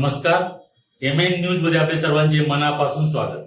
नमस्कार. M N न्यूजमध्ये आपले सर्वांचे मनापासून स्वागत.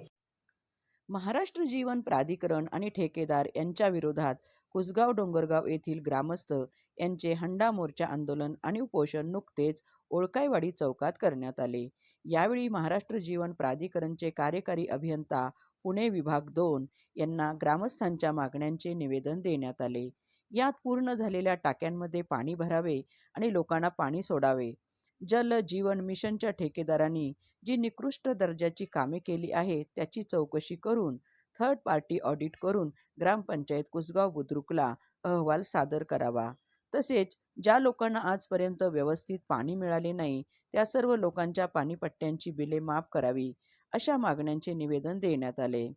महाराष्ट्र जीवन प्राधिकरण आणि ठेकेदार यांच्या विरोधात कुसगाव डोंगरगाव येथील ग्रामस्थ यांचे हंडा मोर्चा आंदोलन आणि उपोषण नुकतेच ओळकाईवाडी चौकात करण्यात आले. यावेळी महाराष्ट्र जीवन प्राधिकरणचे कार्यकारी अभियंता पुणे विभाग दोन यांना ग्रामस्थांच्या मागण्यांचे निवेदन देण्यात आले. यात पूर्ण झालेल्या टाक्यांमध्ये पाणी भरावे आणि लोकांना पाणी सोडावे जल जीवन मिशनच्या ठेकेदारांनी जी निकृष्ट दर्जाची कामे केली आहेत त्याची चौकशी करून थर्ड पार्टी ऑडिट करून ग्रामपंचायत कुसगाव बुद्रुकला अहवाल सादर करावा. तसेच ज्या लोकांना आजपर्यंत व्यवस्थित पाणी मिळाले नाही त्या सर्व लोकांच्या पाणीपट्ट्यांची बिले माफ करावी अशा मागण्यांचे निवेदन देण्यात आले.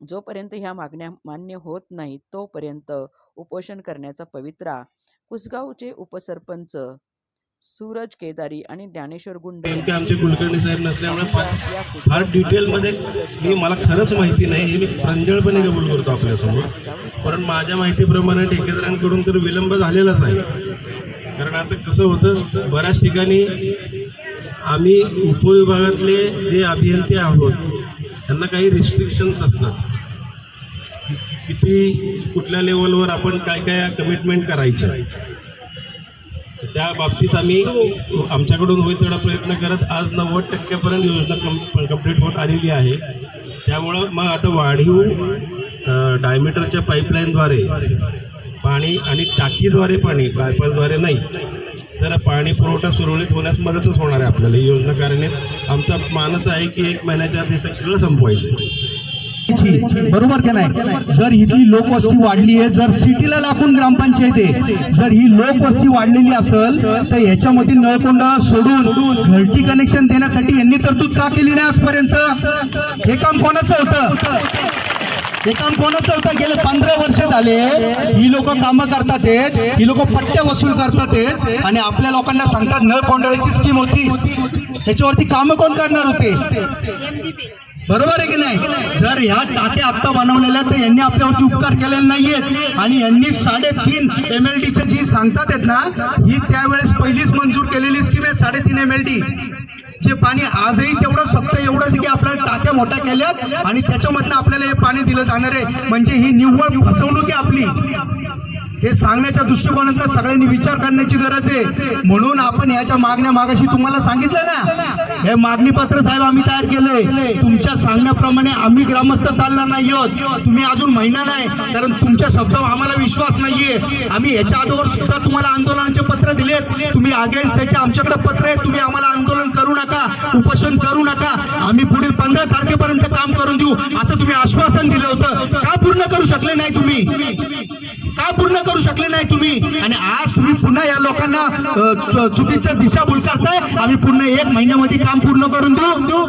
जोपर्यंत ह्या मागण्या मान्य होत नाहीत तोपर्यंत उपोषण करण्याचा पवित्रा कुसगावचे उपसरपंच सूरज केदारी आणि ज्ञानेश्वर गुंड नेमके आमचे कुलकर्णी साहेब नसल्यामुळे फार फार डिटेलमध्ये मी मला खरंच माहिती नाही हे मी प्रांजळपणे कबूल करतो आपल्यासमोर. कारण माझ्या माहितीप्रमाणे ठेकेदारांकडून तर विलंब झालेलाच आहे. कारण आता कसं होतं बऱ्याच ठिकाणी आम्ही उपविभागातले जे अभियंते आहोत त्यांना काही रिस्ट्रिक्शन्स असतात. किती कुठल्या लेवलवर आपण काय काय कमिटमेंट करायचं. त्या बाबतीत आम्ही आमच्याकडून होईल तेवढा प्रयत्न करत आज नव्वद टक्क्यापर्यंत योजना कम कंप्लीट होत आलेली आहे. त्यामुळं मग आता वाढीव डायमीटरच्या पाईपलाईनद्वारे पाणी आणि टाकीद्वारे पाणी बायपासद्वारे नाही तर पाणी पुरवठा सुरळीत होण्यास मदतच होणार आहे आपल्याला. ही योजना कार्यान्वित आमचा मानस आहे की एक महिन्याच्या आत हे सगळं संपवायचं. बरोबर की नाही? जर इथली लोकवस्ती वाढली आहे जर सिटीला लागून ग्रामपंचायत आहे जर ही लोकवस्ती वाढलेली असेल तर ह्याच्यामध्ये नळकोंडा सोडून घरटी कनेक्शन देण्यासाठी यांनी तरतूद का केली नाही आजपर्यंत? हे काम कोणाचं होतं? हे काम कोणाचं होतं? गेले पंधरा वर्ष झाले ही लोक कामं करतात ही लोक पट्ट्या वसूल करतात आणि आपल्या लोकांना सांगतात नळ स्कीम होती. ह्याच्यावरती कामं कोण करणार होते? बरोबर आहे की नाही? जर ह्या टाक्या आत्ता बनवलेल्या तर यांनी आपल्यावरती उपकार केलेले नाहीयेत. आणि यांनी साडेतीन एम एल डीचे जी सांगतात आहेत ना ही त्यावेळेस पहिलीच मंजूर केलेली स्कीम आहे साडेतीन एम एल डी जे पाणी आजही तेवढंच फक्त एवढंच की आपल्याला टाक्या मोठ्या केल्यात आणि त्याच्यामधनं आपल्याला हे पाणी दिलं जाणार आहे. म्हणजे ही निव्वळ फसवणूक आहे आपली. हे सांगण्याच्या दृष्टिकोनातला सगळ्यांनी विचार करण्याची गरज आहे. म्हणून आपण याच्या मागण्या मागाशी तुम्हाला सांगितलं ना? हे मागणी पत्र साहेब आम्ही तयार केलंय. तुमच्या सांगण्याप्रमाणे आम्ही ग्रामस्थ चालणार नाही आहोत. तुम्ही अजून महिना नाही कारण तुमच्या शब्दावर आम्हाला विश्वास नाहीये. आम्ही याच्या अगोदर सुद्धा तुम्हाला आंदोलनाचे पत्र दिलेत. तुम्ही अगेन्स्ट त्याचे आमच्याकडे पत्र आहे तुम्ही आम्हाला आंदोलन करू नका उपोषण करू नका. आम्ही पुढील पंधरा तारखेपर्यंत काम करून देऊ. असं तुम्ही आश्वासन दिलं होतं. का पूर्ण करू शकले नाही तुम्ही? का पूर्ण करू शकले नाही तुम्ही? आणि आज तुम्ही पुन्हा या लोकांना चुकीच्या दिशाभूल करताय आम्ही पूर्ण एक महिन्यामध्ये काम पूर्ण करून देऊ.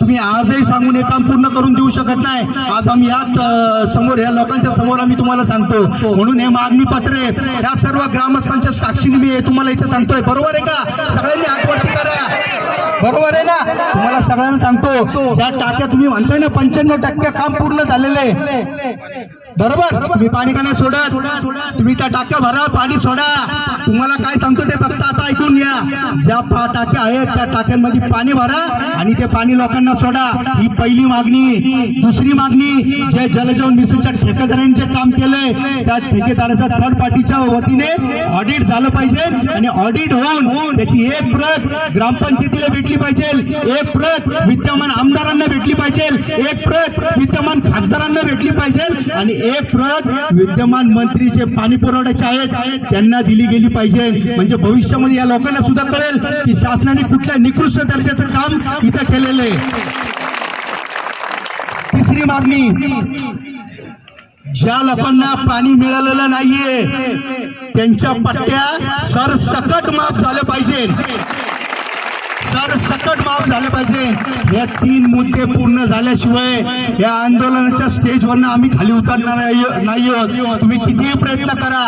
तुम्ही आजही सांगून हे काम पूर्ण करून देऊ शकत नाही. आज आम्ही यात समोर या लोकांच्या समोर आम्ही तुम्हाला सांगतो. म्हणून हे मागणी पत्र आहे. या सर्व ग्रामस्थांच्या साक्षीने मी तुम्हाला इथे सांगतोय. बरोबर आहे का? सगळ्यांनी हातवरती करा. बरोबर आहे ना? तुम्हाला सगळ्यांना सांगतो. ज्या टाक्या तुम्ही म्हणताय ना पंच्याण्णव टक्के काम पूर्ण झालेलं आहे. बरोबर. तुम्ही पाणी का नाही सोडत? तुम्ही त्या टाक्या भरा पाणी सोडा. तुम्हाला काय सांगतो ते फक्त आता ऐकून घ्या. ज्या टाक्या आहेत त्या टाक्यांमध्ये पाणी भरा आणि ते पाणी लोकांना सोडा. ही पहिली मागणी. दुसरी मागणी जे जलजीवन मिशनच्या ठेकेदारांनी जे काम केलंय त्या ठेकेदाराच्या थर्ड पार्टीच्या वतीने ऑडिट झालं पाहिजे आणि ऑडिट होऊन त्याची एक प्रत ग्रामपंचायतीला भेटली पाहिजे. एक प्रत विद्यमान आमदारांना भेटली पाहिजे. एक प्रत विद्यमान खासदारांना भेटली पाहिजे आणि एक प्रत विद्यमान मंत्री जे पाणी पुरवठ्याचे आहेत त्यांना दिली गेली पाहिजे. म्हणजे भविष्यामध्ये या लोकांना सुद्धा कळेल की शासनाने कुठल्या निकृष्ट दर्जाचं काम इथं केलेलं आहे. तिसरी मागणी ज्या लोकांना पाणी मिळालेलं नाहीये त्यांच्या पट्ट्या सरसकट माफ झाल्या पाहिजे सर सकट माफ झाले पाहिजे. या तीन मुद्दे पूर्ण झाल्याशिवाय या आंदोलनाच्या स्टेजवरनं आम्ही खाली उतरणार नाही आहोत तुम्ही कितीही प्रयत्न करा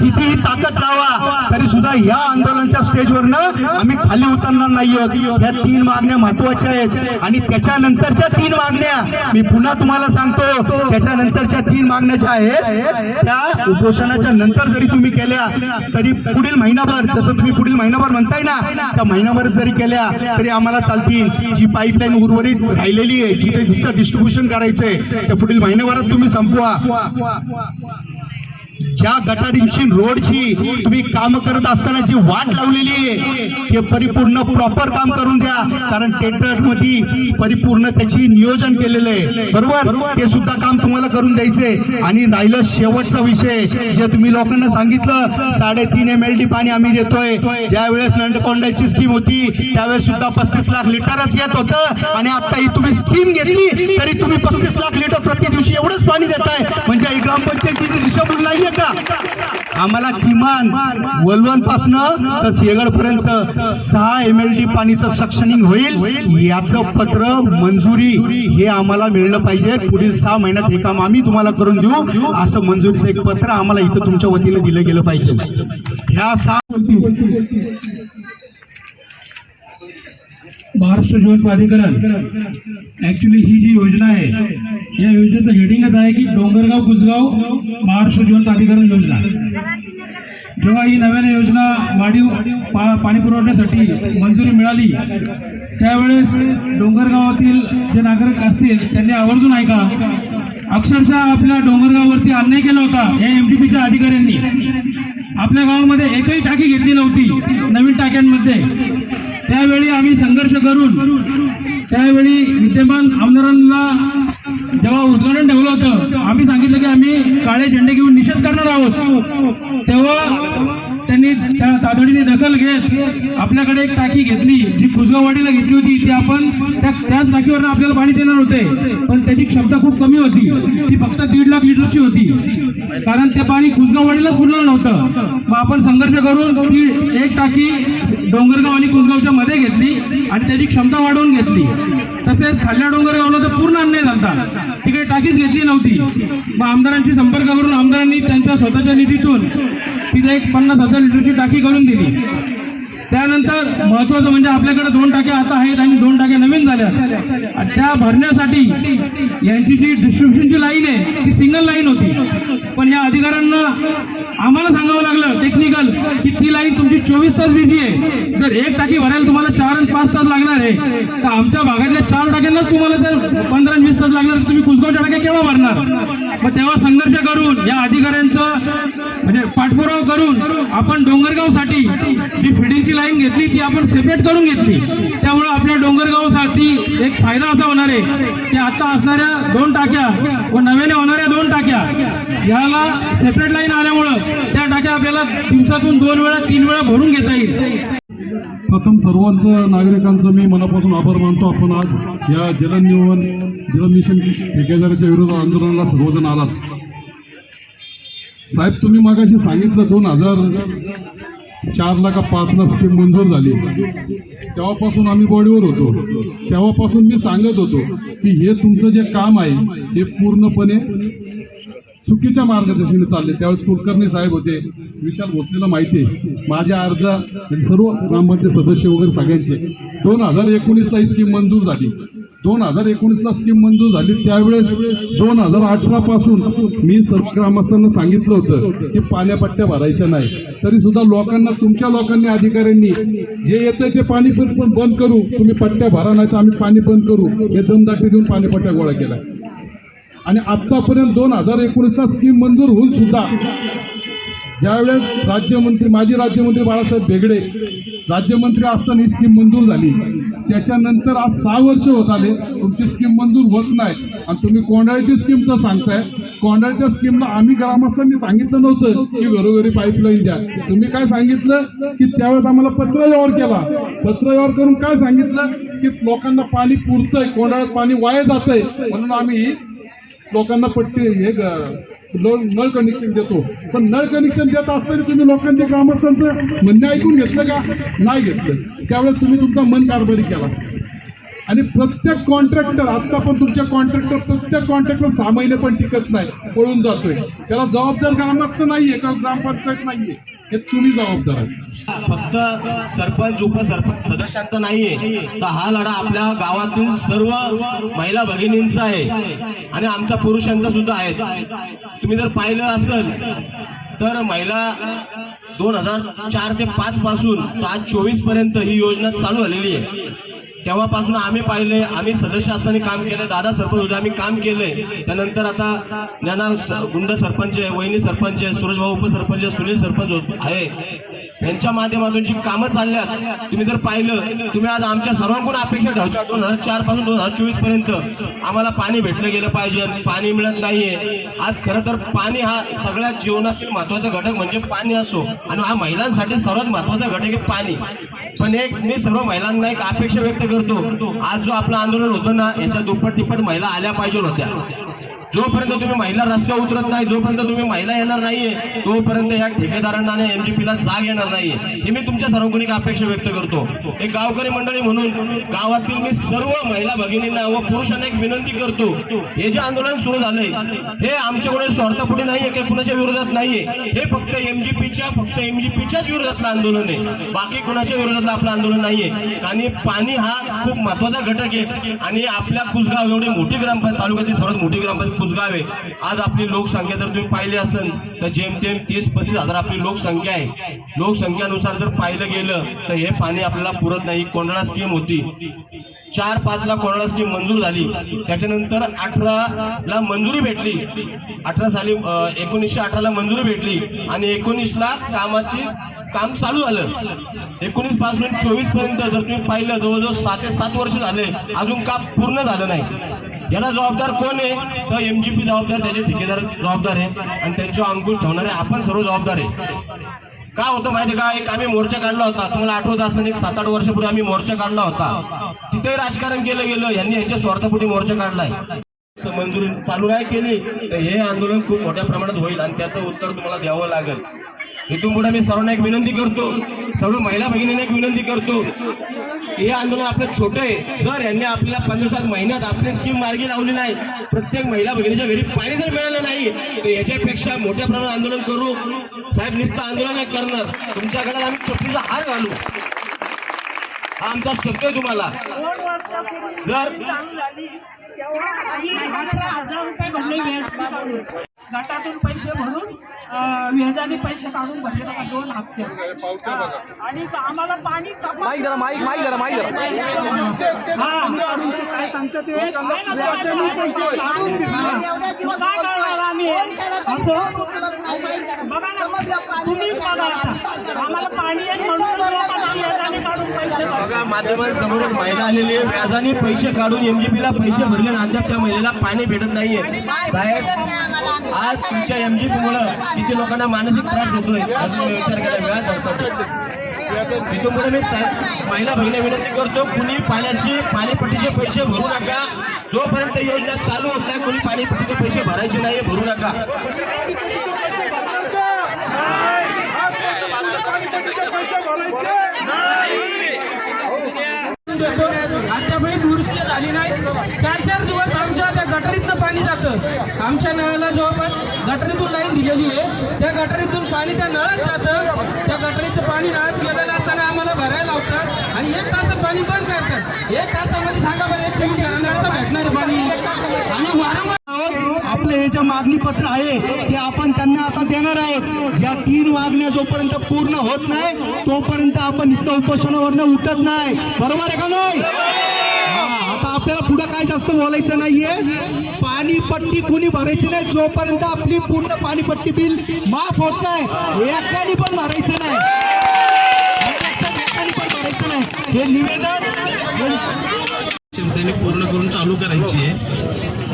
कितीही ताकद लावा तरी सुद्धा या आंदोलनाच्या स्टेजवरनं आम्ही खाली उतरणार नाही आहोत ह्या तीन मागण्या महत्त्वाच्या आहेत. आणि त्याच्यानंतरच्या तीन मागण्या मी पुन्हा तुम्हाला सांगतो. त्याच्यानंतरच्या तीन मागण्या ज्या आहेत त्या उपोषणाच्या नंतर जरी तुम्ही केल्या तरी पुढील महिनाभर जसं तुम्ही पुढील महिनाभर म्हणताय ना त्या महिनाभर जरी केल्या तरी आम्हाला चालतील. जी पाईपलाईन उर्वरित राहिलेली आहे जिथे जिथं डिस्ट्रीब्युशन करायचंय त्या पुढील महिन्याभरात तुम्ही संपवा. ज्या गटारींची रोडची तुम्ही काम करत असताना जी वाट लावलेली आहे ते परिपूर्ण प्रॉपर काम करून द्या. कारण टेंडरमध्ये परिपूर्ण त्याची नियोजन केलेलं आहे. बरोबर? ते सुद्धा काम तुम्हाला करून द्यायचंय. आणि राहिलं शेवटचा विषय जे तुम्ही लोकांना सांगितलं साडेतीन एम एल डी पाणी आम्ही देतोय. ज्या वेळेस नंडकोंडाची स्कीम होती त्यावेळेस सुद्धा पस्तीस लाख लिटरच येत होतं. आणि आता ही तुम्ही स्कीम घेतली तरी तुम्ही पस्तीस लाख लिटर प्रति दिवशी एवढंच पाणी देताय. म्हणजे ग्रामपंचायतीची दिशाभूल नाहीये. आम्हाला किमान वलवण पासन तर सिंहगड पर्यंत सहा एम एल डी पाणीचं सक्शनिंग होईल. याचं पत्र मंजुरी हे आम्हाला मिळलं पाहिजे. पुढील सहा महिन्यात हे काम आम्ही तुम्हाला करून देऊ. असं मंजुरीचं एक पत्र आम्हाला इथं तुमच्या वतीने दिलं गेलं पाहिजे. ह्या सहा महाराष्ट्र जीवन प्राधिकरण. ऍक्च्युली ही जी योजना आहे या योजनेचं हेडिंगच आहे की डोंगरगाव कुसगाव महाराष्ट्र जीवन प्राधिकरण योजना. जेव्हा ही नव्याने योजना वाढीव पा पाणी पुरवठ्यासाठी मंजुरी मिळाली त्यावेळेस डोंगरगावातील जे नागरिक असतील त्यांनी आवर्जून ऐका अक्षरशः आपल्या डोंगरगाववरती अन्याय केला होता या एम डी पीच्या अधिकाऱ्यांनी. आपल्या गावामध्ये एकही टाकी घेतली नव्हती नवीन टाक्यांमध्ये. त्यावेळी आम्ही संघर्ष करून त्यावेळी विद्यमान आमदारांना जेव्हा उद्घाटन ठेवलं होतं आम्ही सांगितलं की आम्ही काळे झेंडे घेऊन निषेध करणार आहोत. तेव्हा तातडीने दखल घेत आपल्याकडे एक टाकी घेतली. जी कुजगाववाडीला घेतली होती ती आपण त्या त्याच टाकीवर आपल्याला पाणी देणार होते. पण त्याची क्षमता खूप कमी होती. ती फक्त दीड लाख लिटरची होती. कारण ते पाणी कुजगाववाडीला पुरलं नव्हतं. मग आपण संघर्ष करून ती एक टाकी डोंगरगाव आणि कुसगावच्या मध्ये घेतली आणि त्याची क्षमता वाढवून घेतली. तसेच खाल्ल्या डोंगरगावला तर पूर्ण अन्याय झाला तिकडे टाकीच घेतली नव्हती. मग आमदारांशी संपर्क करून आमदारांनी त्यांच्या स्वतःच्या निधीतून तिथे एक पन्नास हजार लिटरची टाकी करून दिली. त्यानंतर महत्वाचं म्हणजे आपल्याकडे दोन टाक्या आता आहेत आणि दोन टाक्या नवीन झाल्या. त्या भरण्यासाठी यांची जी डिस्ट्रीब्युशनची लाईन आहे ती सिंगल लाईन होती. पण या अधिकाऱ्यांना आम्हाला सांगावं लागलं टेक्निकल की ती लाईन तुमची चोवीस तास बिझी आहे. जर एक टाकी भरायला तुम्हाला चार आणि पाच तास लागणार आहे तर आमच्या भागातल्या चार टाक्यांनाच तुम्हाला जर पंधरा वीस तास लागणार तर तुम्ही कुसगावच्या टाक्या केव्हा भरणार? मग तेव्हा संघर्ष करून या अधिकाऱ्यांचं म्हणजे पाठपुरावा करून आपण डोंगरगावसाठी जी फिडिंगची लाईन घेतली ती आपण सेपरेट करून घेतली. त्यामुळे आपल्या डोंगरगावसाठी एक फायदा असा होणार आहे की आता असणाऱ्या दोन टाक्या व नव्याने होणाऱ्या दोन टाक्या ह्याला सेपरेट लाईन आल्यामुळं त्या टाक्या आपल्याला दिवसातून दोन वेळा तीन वेळा भरून घेता येईल. प्रथम सर्वांचं नागरिकांचं मी मनापासून आभार मानतो. आपण आज या जलनिवन जलमिशन ठेकेदाराच्या विरोधात आंदोलनाला सर्वजण आलात. साहेब तुम्ही मागाशी सांगितलं दोन हजार चारला का पाचला स्कीम मंजूर झाली. तेव्हापासून आम्ही बॉडीवर होतो. तेव्हापासून मी सांगत होतो की हे तुमचं जे काम आहे हे पूर्णपणे चुकीच्या मार्गदर्शनाने चालले. त्यावेळेस कुलकर्णी साहेब होते विशाल भोसलेला माहिती आहे. माझ्या अर्ज आणि सर्व ग्रामपंचायत सदस्य वगैरे सगळ्यांचे. दोन हजार एकोणीसला ही स्कीम मंजूर झाली. दोन हजार एकोणीसला स्कीम मंजूर झाली. त्यावेळेस दोन हजार अठरा पासून मी सर्व ग्रामस्थांना सांगितलं होतं की पाण्यापट्ट्या भरायच्या नाही. तरी सुद्धा लोकांना तुमच्या लोकांनी अधिकाऱ्यांनी जे येतं ते पाणी पण पण बंद करू. तुम्ही पट्ट्या भरा नाही तर आम्ही पाणी बंद करू. हे दमदाटी देऊन पाणीपट्ट्या गोळा केल्या. आणि आतापर्यंत दोन हजार एकोणीसला स्कीम मंजूर होऊन सुद्धा यावेळेस राज्यमंत्री माजी राज्यमंत्री बाळासाहेब बेगडे राज्यमंत्री असताना ही स्कीम मंजूर झाली. त्याच्यानंतर आज सहा वर्ष होत आले तुमची स्कीम मंजूर होत नाही. आणि तुम्ही कोंडाळ्याची स्कीमचं सांगताय. कोंडाळ्याच्या स्कीमला आम्ही ग्रामस्थांनी सांगितलं नव्हतं की घरोघरी पाईपलाईन द्या. तुम्ही काय सांगितलं? की त्यावेळेस आम्हाला पत्र व्यवहार केला. पत्र व्यवहार करून काय सांगितलं? की लोकांना पाणी पुरतंय कोंडाळ्यात पाणी वाया जातंय. म्हणून आम्ही लोकांना पट्टी हे नळ कनेक्शन देतो. पण नळ कनेक्शन देत असताना तुम्ही लोकांच्या ग्रामस्थांचं म्हणणे ऐकून घेतलं का? नाही घेतलं. त्यावेळेस तुम्ही तुमचा मन कारभारी केला. आणि प्रत्येक कॉन्ट्रॅक्टर आत्ता पण तुमच्या कॉन्ट्रॅक्टर प्रत्येक कॉन्ट्रॅक्टर सहा महिने पण टिकत नाही पळून जातोय. त्याला जबाबदार ग्रामस्थ नाहीये का ग्रामपंचायत नाहीये? हे तुम्ही जबाबदार आहे. फक्त सरपंच उपसरपंच सदस्यांचा नाहीये. तर हा लढा आपल्या गावातील सर्व महिला भगिनींचा आहे. आणि आमच्या पुरुषांचा सुद्धा आहे. तुम्ही जर पाहिलं असेल तर महिला दोन हजार चार ते पाच पासून आज चोवीसपर्यंत ही योजना चालू झालेली आहे. तेव्हापासून आम्ही पाहिले आम्ही सदस्य असताना काम केलं दादा सरपंच होते आम्ही काम केलंय त्यानंतर आता ज्ञाना गुंड सरपंच आहे वहिनी सरपंच आहे सूरजभाऊ उपसरपंच आहे, सुनील सरपंच होत- आहे. यांच्या माध्यमातून जी कामं चालल्यात तुम्ही जर पाहिलं तुम्ही आज आमच्या सर्वांकडून अपेक्षा ठेवता दोन हजार चारपासून दोन हजार चोवीसपर्यंत आम्हाला पाणी भेटलं गेलं पाहिजे पाणी मिळत नाहीये. आज खरं तर पाणी हा सगळ्या जीवनातील महत्त्वाचा घटक म्हणजे पाणी असतो. आणि हा महिलांसाठी सर्वात महत्त्वाचा घटक आहे पाणी. पण एक मी सर्व महिलांना एक अपेक्षा व्यक्त करतो. आज जो आपलं आंदोलन होतं ना याच्या दुप्पट तिप्पट महिला आल्या पाहिजे होत्या. जोपर्यंत तुम्ही महिला रस्त्यावर उतरत नाही जोपर्यंत तुम्ही महिला येणार नाहीये तोपर्यंत या ठेकेदारांना आणि एमजीपीला जाग येणार नाहीये. हे मी तुमच्या सर्वगुणिक अपेक्षा व्यक्त करतो. एक गावकरी मंडळी म्हणून गावातील मी सर्व महिला भगिनींना व पुरुषांना एक विनंती करतो. हे जे आंदोलन सुरू झालंय हे आमच्याकडे स्वार्थपुढे नाहीये काही कुणाच्या विरोधात नाहीये. हे फक्त एमजीपीच्या फक्त एमजीपीच्याच विरोधातलं आंदोलन आहे. बाकी कुणाच्या विरोधात विरोधातलं आपलं आंदोलन नाहीये आणि पाणी हा खूप महत्त्वाचा घटक आहे आणि आपल्या कुसगाव एवढी मोठी ग्रामपंचायत तालुक्यातील सर्वात मोठी ग्रामपंचायत कुसगाव आहे. आज आपली लोकसंख्या जर तुम्ही पाहिली असेल तर जेमतेम तीस पस्तीस हजार आपली लोकसंख्या आहे. लोकसंख्यानुसार जर पाहिलं गेलं तर हे पाणी आपल्याला पुरत नाही. कोंडळा स्कीम होती. चार पाच ला कोणाला स्कीम मंजूर झाली. त्याच्यानंतर अठरा ला मंजुरी भेटली. अठरा साली एकोणीसशे अठराला मंजुरी भेटली. आणि एकोणीस ला कामाची काम चालू झालं. एकोणीसपासून चोवीसपर्यंत जर तुम्ही पाहिलं जवळजवळ सात ते सात वर्ष झाले अजून काम पूर्ण झालं नाही. याला जबाबदार कोण आहे? तर एमजीपी जबाबदार त्याचे ठेकेदार जबाबदार आहे. आणि त्यांच्यावर अंकुश ठेवणारे आपण सर्व जबाबदार आहे. का होतं माहिती का? एक आम्ही मोर्चा काढला होता. तुम्हाला आठवत असताना एक सात आठ वर्षापूर्वी आम्ही मोर्चा काढला होता. तिथे राजकारण केलं गेलं. यांनी यांच्या स्वार्थापोटी मोर्चा काढलाय. मंजुरी चालू नाही केली. तर हे आंदोलन खूप मोठ्या प्रमाणात होईल आणि त्याचं उत्तर तुम्हाला द्यावं लागेल. इथून पुढे मी सर्वांना एक विनंती करतो सर्व महिला भगिनींना एक विनंती करतो हे आंदोलन आपलं छोटं आहे. जर यांनी आपल्याला पंधरा सात महिन्यात आपली स्कीम मार्गी लावली नाही. प्रत्येक महिला भगिनीच्या घरी पाणी जर मिळालं नाही तर याच्यापेक्षा मोठ्या प्रमाणात आंदोलन करू. साहेब नुसतं आंदोलन नाही करणार. तुमच्या घरात आम्ही चपलीचा हार घालू. हा आमचा शब्द आहे तुम्हाला. जर हजार रुपये गटातून पैसे भरून व्याजाने पैसे काढून भरले बघा दोन हप्ते. हा. आणि आम्हाला पाणी माईक जरा माईक माईक जरा माईक काय सांगतं ते? काय करणार आम्ही? असं? बघा ना तुम्ही बघा आता आम्हाला पाणी आहे म्हणून लोकांना व्याजाने काढून पैसे भरले. बघा माध्यमांसमोर एक महिला आलेली आहे. व्याजाने पैसे काढून एमजीपीला पैसे भरले आणि अद्याप त्या महिलेला पाणी भेटत नाहीये. साहेब आज तुमच्या एमजीपी मुळे किती लोकांना मानसिक त्रास होतोय. अजून मी विचार केला वेळा इथून पुढे मी साहेब महिला भगिनी विनंती करतो कुणी पाण्याची पाणीपट्टीचे पैसे भरू नका. जोपर्यंत योजना चालू होत नाही कुणी पाणीपट्टीचे पैसे भरायचे नाही भरू नका. अद्यापही दुरुस्ती झाली नाही. चार चार दिवस गटरीतनं पाणी जातं. आमच्या नळाला जवळपास गटरीतून लाईन दिलेली आहे. त्या गटरीतून पाणी त्या नळात जातं. त्या गटरीचं पाणी नळात गेलेलं असताना आम्हाला भरायला लावतात. आणि एक तास पाणी बंद करतात. एक तासामध्ये सांगा बरं एक चोवीस घरांना भेटणार पाणी. आणि वारंवार आपलं हे जे मागणी पत्र आहे ते आपण त्यांना आता देणार आहोत. ज्या तीन मागण्या जोपर्यंत पूर्ण होत नाही तोपर्यंत आपण इथं उपोषणावरनं उठत नाही. बरोबर आहे का नाही? आपल्याला पुढे काय जास्त बोलायचं नाहीये. पाणीपट्टी कुणी भरायची नाही. जोपर्यंत आपली पूर्ण पाणीपट्टी बिल माफ होत नाही एकाने पण भरायचं नाही. पण भरायचं नाही. हे निवेदन चिंतेने पूर्ण करून चालू करायची आहे.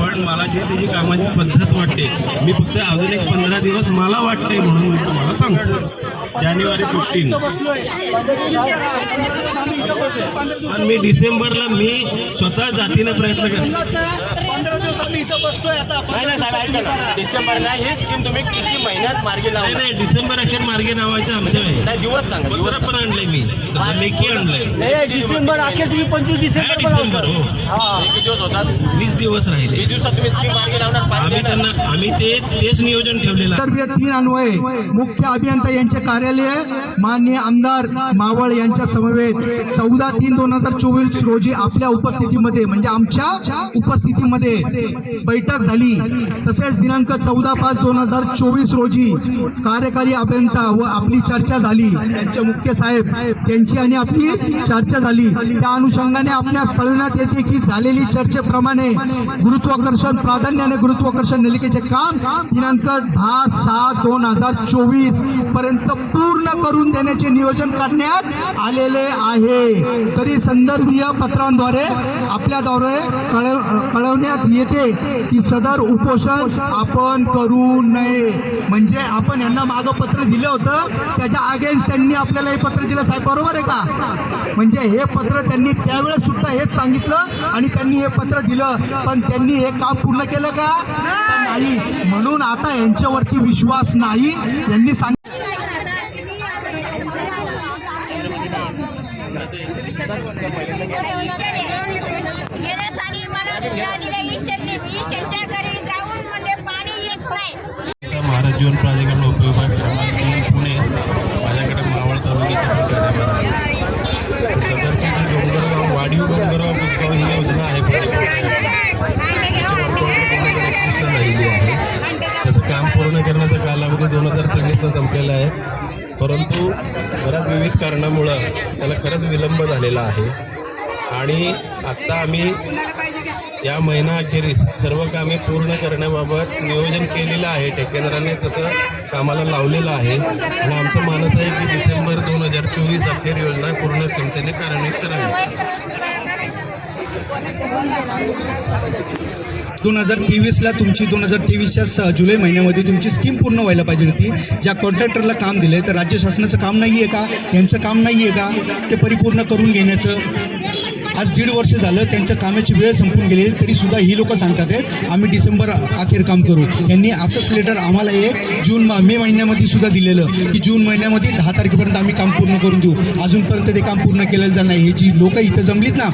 पण मला जे त्याची कामाची पद्धत वाटते मी फक्त अजून एक पंधरा दिवस मला वाटते म्हणून मी तुम्हाला सांगतो. जानेवारी फिफ्टीन आणि मी डिसेंबरला मी स्वतः जातीने प्रयत्न करेन. नाही नाही साहेब ऐका ना. डिसेंबर नाही ही स्कीम तुम्ही किती महिन्यात मार्गी नाही लावणार नाही डिसेंबर अखेर मार्गे नावायचं आमच्या आहे नाही दिवस सांगा दिवस पण आणलंय मी. लेखी आणलंय. नाही डिसेंबर अखेर तुम्ही पंचवीस हा, डिसेंबर हो. किती दिवस होतात? वीस दिवस राहिले. वीस दिवसात तुम्ही स्कीम मार्गी लावणार पाणी आम्ही त्यांना आम्ही ते तेच नियोजन ठेवलेलं आहे. तीन अन्वये मुख्य अभियंता यांचे कार्यालय माननीय आमदार मावळ यांच्या समवेत चौदा तीन दोन हजार चोवीस रोजी आपल्या उपस्थितीमध्ये म्हणजे आमच्या उपस्थितीमध्ये बैठक झाली. तसेच दिनांक चौदा पाच दोन हजार चोवीस रोजी कार्यकारी अभियंता व आपली चर्चा झाली. त्यांचे मुख्य साहेब त्यांची आणि आपली चर्चा झाली. त्या अनुषंगाने आपल्यास कळवण्यात येते की झालेली चर्चेप्रमाणे गुरुत्वाकर्षण प्राधान्याने गुरुत्वाकर्षण नलिकेचे काम दिनांक दहा सात दोन हजार चोवीसपर्यंत पूर्ण करून देण्याचे नियोजन करण्यात आलेले आहे. तरी संदर्भीय पत्रांद्वारे आपल्याद्वारे कळव कळवण्यात येते की सदर उपोषण आपण करू नये. म्हणजे आपण यांना मागं पत्र दिलं होतं त्याच्या अगेन्स्ट त्यांनी आपल्याला हे पत्र दिलं. साहेब बरोबर आहे का? म्हणजे हे पत्र त्यांनी त्यावेळेस सुद्धा हेच सांगितलं आणि त्यांनी हे पत्र दिलं. पण त्यांनी हे काम पूर्ण केलं का? नाही. म्हणून आता यांच्यावरती विश्वास नाही. यांनी सांग गेल्या साली मला सुद्धा दिल्या ईशान्य ईशानच्या घरी जाऊन म्हणजे पाणी येत नाही आता महाराज जीवन प्राधिकरण उपविभाग क्रमांक पुणे माझ्याकडे मावळ तालुक्याचा कार्यभार आहे. सदरची जी डोंगरगाव वाढीव डोंगरगाव पुष्कळ ही योजना आहे. झालेली आहे. त्याचं काम पूर्ण करण्याचा कालावधी दोन हजार तेवीसला संपलेला आहे. परंतु बऱ्याच विविध कारणामुळं त्याला खरंच विलंब झालेला आहे. आणि आत्ता आम्ही या महिना अखेरीस सर्व कामे पूर्ण करण्याबाबत नियोजन केलेलं आहे. ठेकेदाराने तसं कामाला लावलेलं आहे. आणि आमचं मानत आहे की डिसेंबर दोन हजार चोवीस अखेर योजना पूर्ण क्षमतेने कार्यान्वित करावी. दोन हजार तेवीसला तुमची दोन हजार तेवीसच्या स- जुलै महिन्यामध्ये तुमची स्कीम पूर्ण व्हायला पाहिजे होती. ज्या कॉन्ट्रॅक्टरला काम दिलं तर राज्य शासनाचं काम नाही आहे का? यांचं काम नाही आहे का? ते परिपूर्ण करून घेण्याचं? आज दीड वर्ष झालं त्यांच्या कामाची वेळ संपून गेलेली तरी सुद्धा ही लोक सांगतात आहेत आम्ही डिसेंबर अखेर काम करू. यांनी असंच लेटर आम्हाला एक जून मा- मे महिन्यामध्ये सुद्धा दिलेलं की जून महिन्यामध्ये दहा तारखेपर्यंत आम्ही काम पूर्ण करून देऊ. अजूनपर्यंत ते काम पूर्ण केलेलं जात नाही ही जी लोक इथं जमलीत ना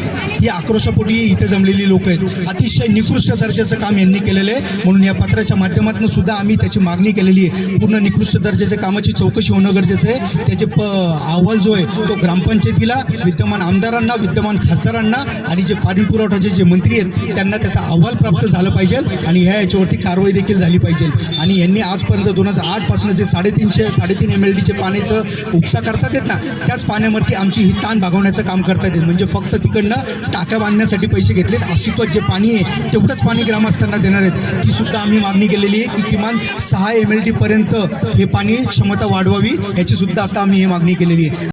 ही आक्रोशापोटी इथं जमलेली लोक आहेत. अतिशय निकृष्ट दर्जाचं काम यांनी केलेलं आहे. म्हणून या पत्राच्या माध्यमातून सुद्धा आम्ही त्याची मागणी केलेली आहे. पूर्ण निकृष्ट दर्जाच्या कामाची चौकशी होणं गरजेचं आहे. त्याचे प अहवाल जो आहे तो ग्रामपंचायतीला विद्यमान आमदारांना विद्यमान खासदारांना आणि जे पाणी पुरवठ्याचे जे मंत्री आहेत त्यांना त्याचा अहवाल प्राप्त झाला पाहिजे आणि ह्या याच्यावरती कारवाई देखील झाली पाहिजे. आणि यांनी आजपर्यंत दोन हजार आठपासून जे साडेतीनशे साडेतीन एम एल डीचे पाण्याचं उपसा करतात येत ना त्याच पाण्यावरती आमची ही ताण भागवण्याचं काम करता येते म्हणजे फक्त तिकडनं टाक्या बांधण्यासाठी पैसे घेतलेत. अस्तित्वात जे पाणी आहे तेवढंच पाणी ग्रामस्थांना देणार आहेत. ती सुद्धा आम्ही मागणी केलेली आहे की किमान सहा एम एल डीपर्यंत हे पाणी क्षमता वाढवावी याची सुद्धा आता आम्ही ही मागणी केलेली आहे.